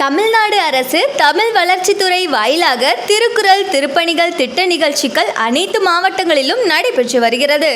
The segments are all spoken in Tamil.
தமிழ்நாடு அரசு தமிழ் வளர்ச்சித்துறை வாயிலாக திருக்குறள் திருப்பணிகள் திட்ட நிகழ்ச்சிகள் அனைத்து மாவட்டங்களிலும் நடைபெற்று வருகிறது.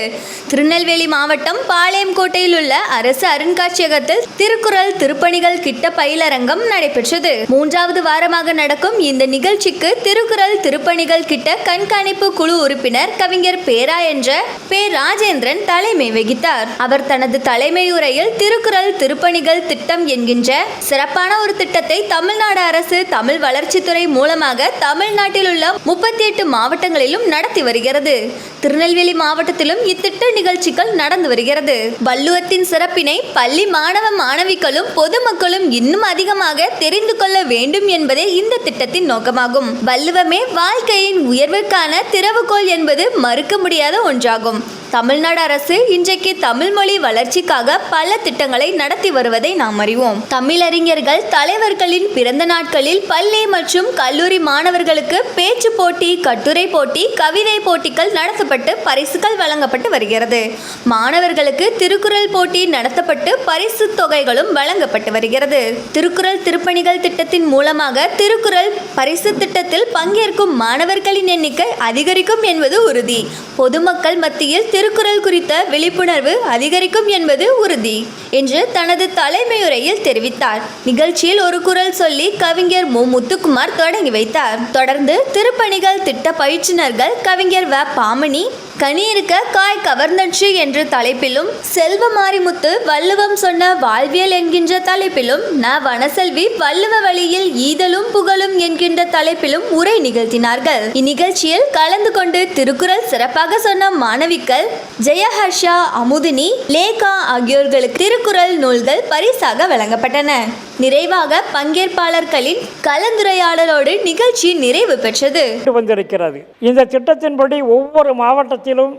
திருநெல்வேலி மாவட்டம் பாளையங்கோட்டையில் உள்ள அரசு அருங்காட்சியகத்தில் திருக்குறள் திருப்பணிகள் கிட்ட பயிலரங்கம் நடைபெற்றது. மூன்றாவது வாரமாக நடக்கும் இந்த நிகழ்ச்சிக்கு திருக்குறள் திருப்பணிகள் கிட்ட கண்காணிப்பு குழு உறுப்பினர் கவிஞர் பேரா என்ற பே ராஜேந்திரன் தலைமை வகித்தார். அவர் தனது தலைமையுறையில் திருக்குறள் திருப்பணிகள் திட்டம் என்கின்ற சிறப்பான ஒரு திட்டத்தை தமிழ்நாடு அரசு தமிழ் வளர்ச்சித்துறை மூலமாக தமிழ்நாட்டில் உள்ள முப்பத்தி எட்டு மாவட்டங்களிலும் நடத்தி வருகிறது. திருநெல்வேலி மாவட்டத்திலும் இத்திட்ட நிகழ்ச்சிகள் நடந்து வருகிறது. வள்ளுவத்தின் சிறப்பினை பள்ளி மாணவ மாணவிகளும் பொதுமக்களும் இன்னும் அதிகமாக தெரிந்து கொள்ள வேண்டும் என்பதே இந்த திட்டத்தின் நோக்கமாகும். வள்ளுவமே வாழ்க்கையின் உயர்வுக்கான திறவுகோல் என்பது மறுக்க முடியாத ஒன்றாகும். தமிழ்நாடு அரசு இன்றைக்கு தமிழ் மொழி வளர்ச்சிக்காக பல திட்டங்களை நடத்தி வருவதை நாம் அறிவோம். தமிழறிஞர்கள் தலைவர்களின் பிறந்த நாட்களில் பள்ளி மற்றும் கல்லூரி மாணவர்களுக்கு பேச்சு போட்டி கட்டுரை போட்டி கவிதை போட்டிகள் நடத்தப்பட்டு பரிசுகள் வழங்கப்பட்டு வருகிறது. மாணவர்களுக்கு திருக்குறள் போட்டி நடத்தப்பட்டு பரிசு தொகைகளும் வழங்கப்பட்டு வருகிறது. திருக்குறள் திருப்பணிகள் திட்டத்தின் மூலமாக திருக்குறள் பரிசு திட்டத்தில் பங்கேற்கும் மாணவர்களின் எண்ணிக்கை அதிகரிக்கும் என்பது உறுதி. பொதுமக்கள் மத்தியில் திருக்குறள் குறித்த விழிப்புணர்வு அதிகரிக்கும் என்பது உறுதி. என்று தனது தலைமையுரையில் தெரிவித்தார். நிகழ்ச்சியில் ஒரு குரல் சொல்லி கவிஞர் மு. முத்துக்குமார் தொடங்கி வைத்தார். தொடர்ந்து திருப்பணிகள் திட்ட பயிற்றுநர்கள் கவிஞர் வ. பாமணி கனியிருக்க காய் கவர்ந்தன்று என்ற தலைப்பிலும் செல்வ மாரிமுத்து வள்ளுவம் சொன்ன வாழ்வியல் என்கின்ற தலைப்பிலும் ந. வனசெல்வி வள்ளுவ வழியில் ஈதலும் புகழும் என்கின்ற தலைப்பிலும் உரை நிகழ்த்தினார்கள். இந்நிகழ்ச்சியில் கலந்து கொண்டு திருக்குறள் சிறப்பாக சொன்ன மாணவிகள் ஜெயஹர்ஷா அமுதினி லேகா ஆகியோர்களுக்கு திருக்குறள் நூல்கள் பரிசாக வழங்கப்பட்டன. நிறைவாக பங்கேற்பாளர்களின் கலந்துரையாடலோடு நிகழ்ச்சி நிறைவு பெற்றது. வந்திருக்கிறது இந்த திட்டத்தின்படி ஒவ்வொரு மாவட்டத்திலும்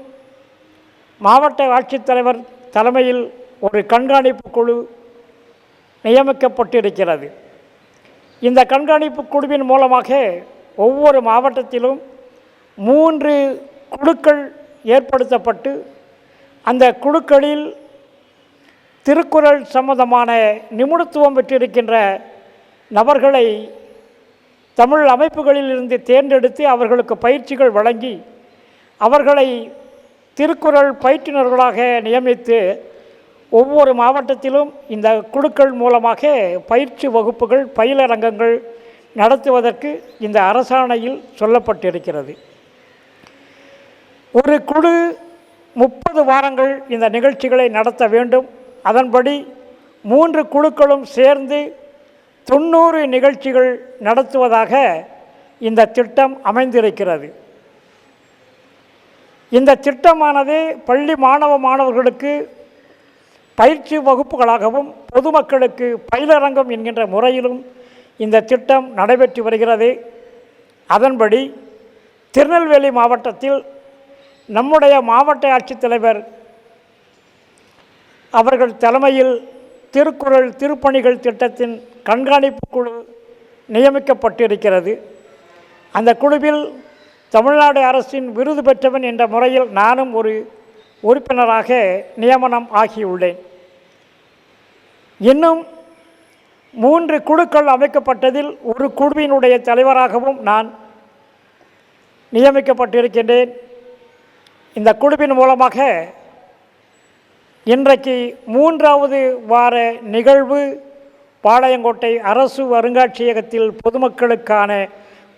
மாவட்ட ஆட்சித்தலைவர் தலைமையில் ஒரு கண்காணிப்பு குழு நியமிக்கப்பட்டிருக்கிறது. இந்த கண்காணிப்பு குழுவின் மூலமாக ஒவ்வொரு மாவட்டத்திலும் மூன்று குழுக்கள் ஏற்படுத்தப்பட்டு அந்த குழுக்களில் திருக்குறள் சம்பந்தமான நிபுணத்துவம் பெற்றிருக்கின்ற நபர்களை தமிழ் அமைப்புகளில் இருந்து தேர்ந்தெடுத்து அவர்களுக்கு பயிற்சிகள் வழங்கி அவர்களை திருக்குறள் பயிற்றுநர்களாக நியமித்து ஒவ்வொரு மாவட்டத்திலும் இந்த குழுக்கள் மூலமாக பயிற்சி வகுப்புகள் பயிலரங்கங்கள் நடத்துவதற்கு இந்த அரசாணையில் சொல்லப்பட்டிருக்கிறது. ஒரு குழு முப்பது வாரங்கள் இந்த நிகழ்ச்சிகளை நடத்த வேண்டும். அதன்படி மூன்று குழுக்களும் சேர்ந்து தொண்ணூறு நிகழ்ச்சிகள் நடத்துவதாக இந்த திட்டம் அமைந்திருக்கிறது. இந்த திட்டமானது பள்ளி மாணவ மாணவர்களுக்கு பயிற்சி வகுப்புகளாகவும் பொதுமக்களுக்கு பயிலரங்கம் என்கின்ற முறையிலும் இந்த திட்டம் நடைபெற்று வருகிறது. அதன்படி திருநெல்வேலி மாவட்டத்தில் நம்முடைய மாவட்ட ஆட்சித்தலைவர் அவர்கள் தலைமையில் திருக்குறள் திருப்பணிகள் திட்டத்தின் கண்காணிப்பு குழு நியமிக்கப்பட்டிருக்கிறது. அந்த குழுவில் தமிழ்நாடு அரசின் விருது பெற்றவன் என்ற முறையில் நானும் ஒரு உறுப்பினராக நியமனம் ஆகியுள்ளேன். இன்னும் மூன்று குழுக்கள் அமைக்கப்பட்டதில் ஒரு குழுவினுடைய தலைவராகவும் நான் நியமிக்கப்பட்டிருக்கின்றேன். இந்த குழுவின் மூலமாக இன்றைக்கு மூன்றாவது வார நிகழ்வு பாளையங்கோட்டை அரசு அருங்காட்சியகத்தில் பொதுமக்களுக்கான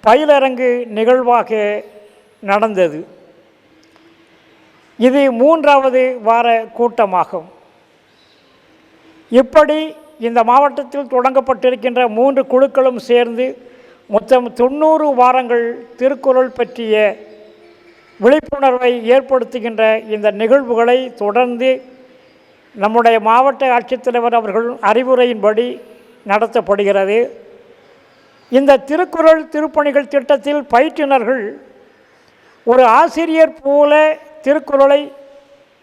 பயிலரங்கு நிகழ்வாக நடந்தது. இது மூன்றாவது வார கூட்டமாகும். இப்படி இந்த மாவட்டத்தில் தொடங்கப்பட்டிருக்கின்ற மூன்று குழுக்களும் சேர்ந்து மொத்தம் தொண்ணூறு வாரங்கள் திருக்குறள் பற்றிய விழிப்புணர்வை ஏற்படுத்துகின்ற இந்த நிகழ்வுகளை தொடர்ந்து நம்முடைய மாவட்ட ஆட்சித்தலைவர் அவர்கள் அறிவுரையின்படி நடத்தப்படுகிறது. இந்த திருக்குறள் திருப்பணிகள் திட்டத்தில் பயிற்றுனர்கள் ஒரு ஆசிரியர் போல திருக்குறளை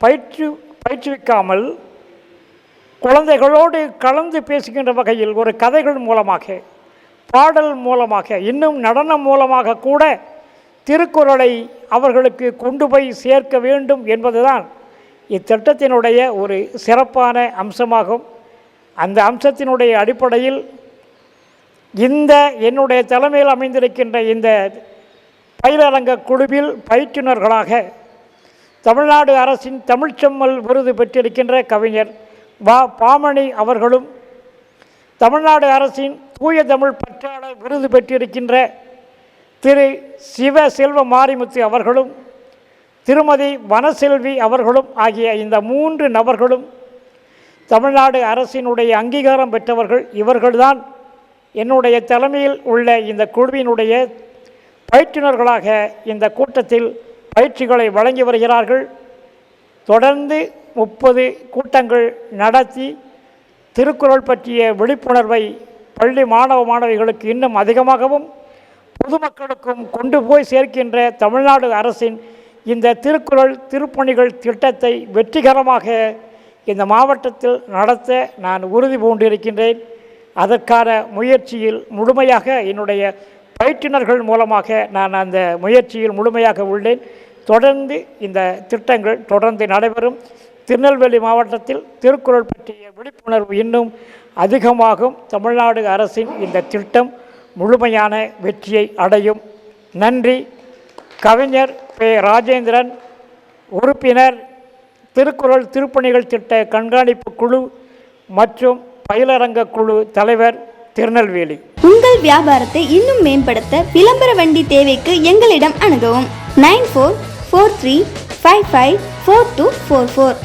பயிற்று பயிற்றுவிக்காமல் குழந்தைகளோடு கலந்து பேசுகின்ற வகையில் ஒரு கதைகள் மூலமாக பாடல் மூலமாக இன்னும் நடனம் மூலமாக கூட திருக்குறளை அவர்களுக்கு கொண்டு போய் சேர்க்க வேண்டும் என்பதுதான் இத்திட்டத்தினுடைய ஒரு சிறப்பான அம்சமாகும். அந்த அம்சத்தினுடைய அடிப்படையில் இந்த என்னுடைய தலைமையில் அமைந்திருக்கின்ற இந்த பயிலரங்க குழுவில் பயிற்றுனர்களாக தமிழ்நாடு அரசின் தமிழ்ச்செம்மல் விருது பெற்றிருக்கின்ற கவிஞர் வா. பாமணி அவர்களும் தமிழ்நாடு அரசின் தூய தமிழ் பற்றாளர் விருது பெற்றிருக்கின்ற திரு. சிவ செல்வ மாரிமுத்து அவர்களும் திருமதி வனசெல்வி அவர்களும் ஆகிய இந்த மூன்று நபர்களும் தமிழ்நாடு அரசினுடைய அங்கீகாரம் பெற்றவர்கள் இவர்கள்தான் என்னுடைய தலைமையில் உள்ள இந்த குழுவினுடைய பயிற்றுனர்களாக இந்த கூட்டத்தில் பயிற்சிகளை வழங்கி வருகிறார்கள். தொடர்ந்து முப்பது கூட்டங்கள் நடத்தி திருக்குறள் பற்றிய விழிப்புணர்வை பள்ளி மாணவ மாணவிகளுக்கு இன்னும் அதிகமாகவும் பொதுமக்களுக்கும் கொண்டு போய் சேர்க்கின்ற தமிழ்நாடு அரசின் இந்த திருக்குறள் திருப்பணிகள் திட்டத்தை வெற்றிகரமாக இந்த மாவட்டத்தில் நடத்த நான் உறுதி பூண்டிருக்கின்றேன். அதற்கான முயற்சியில் முழுமையாக என்னுடைய பயிற்றுனர்கள் மூலமாக நான் அந்த முயற்சியில் முழுமையாக உள்ளேன். தொடர்ந்து இந்த திட்டங்கள் தொடர்ந்து நடைபெறும். திருநெல்வேலி மாவட்டத்தில் திருக்குறள் பற்றிய விழிப்புணர்வு இன்னும் அதிகமாகும். தமிழ்நாடு அரசின் இந்த திட்டம் முழுமையான வெற்றியை அடையும். நன்றி. கவிஞர் ராஜேந்திரன் உறுப்பினர் திருக்குறள் திருப்பணிகள் திட்ட கண்காணிப்பு குழு மற்றும் பயிலரங்க குழு தலைவர் திருநெல்வேலி. உங்கள் வியாபாரத்தை இன்னும் மேம்படுத்த விளம்பர வண்டி தேவைக்கு எங்களிடம் அணுகவும். Nine four four three five five four two four four.